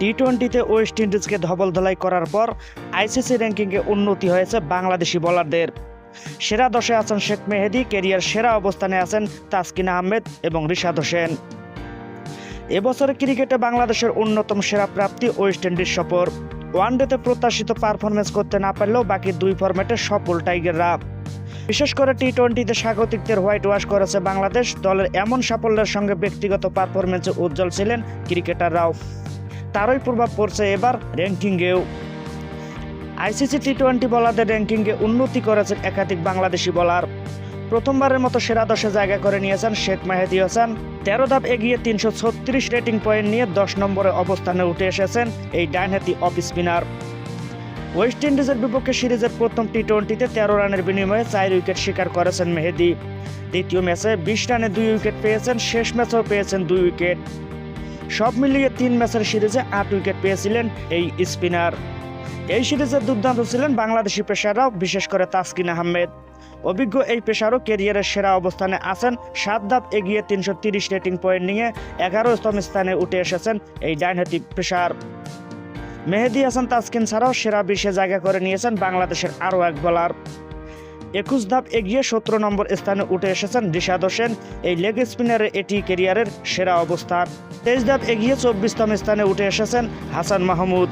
টি টোয়েন্টিতে ওয়েস্ট ইন্ডিজকে ধবল ধলাই করার পর আইসিসি র্যাঙ্কিংয়ে উন্নতি হয়েছে বাংলাদেশি বোলারদের সেরা দশে আছেন শেখ মেহেদি কেরিয়ার সেরা অবস্থানে আছেন তাসকিন আহমেদ এবং রিশাদ হোসেন। এবছরের ক্রিকেটে বাংলাদেশের অন্যতম সেরা প্রাপ্তি ওয়েস্ট ইন্ডিজ সফর। ওয়ানডেতে প্রত্যাশিত পারফরমেন্স করতে না পারলেও বাকি দুই ফরম্যাটে সফল টাইগাররা বিশেষ করে টি টোয়েন্টিতে স্বাগতিকদের হোয়াইট ওয়াশ করেছে বাংলাদেশ। দলের এমন সাফল্যের সঙ্গে ব্যক্তিগত পারফরমেন্সে উজ্জ্বল ছিলেন ক্রিকেটাররাও তারই প্রভাব পড়ছে এবার র্যাঙ্কিংয়েও। আইসিসি টি টোয়েন্টি বলারদের র্যাঙ্কিংয়ে উন্নতি করেছেন একাধিক বাংলাদেশি বলার প্রথমবারের মতো সেরা দশে জায়গা করে নিয়েছেন শেখ মেহেদি হোসেন। তেরো ধাপ এগিয়ে তিনশো ছত্রিশ রেটিং পয়েন্ট নিয়ে দশ নম্বরে অবস্থানে উঠে এসেছেন এই ডাইনহাতি অফ স্পিনার ওয়েস্ট ইন্ডিজের বিপক্ষে সিরিজের প্রথম টি টোয়েন্টিতে তেরো রানের বিনিময়ে চার উইকেট শিকার করেছেন মেহেদি। দ্বিতীয় ম্যাচে বিশ রানে দুই উইকেট পেয়েছেন, শেষ ম্যাচেও পেয়েছেন দুই উইকেট। সব মিলিয়ে তিন ম্যাচের সিরিজে আট উইকেট পেয়েছিলেন এই স্পিনার। এই সিরিজে দুর্দান্ত ছিলেন বাংলাদেশি পেশাররাও বিশেষ করে তাসকিন আহমেদ। অভিজ্ঞ এই পেশারও কেরিয়ারের সেরা অবস্থানে আছেন। সাত ধাপ এগিয়ে তিনশো তিরিশ রেটিং পয়েন্ট নিয়ে এগারোতম স্থানে উঠে এসেছেন এই ডাইনহাতি পেশার মেহেদি হাসান তাসকিন ছাড়াও সেরা বিশে জায়গা করে নিয়েছেন বাংলাদেশের আরও এক বোলার। একুশ ধাপ এগিয়ে সতেরো নম্বর স্থানে উঠে এসেছেন রিশাদ হোসেন। এই লেগ স্পিনারের এটি কেরিয়ারের সেরা অবস্থান। তেইশ ধাপ এগিয়ে চব্বিশতম স্থানে উঠে এসেছেন হাসান মাহমুদ।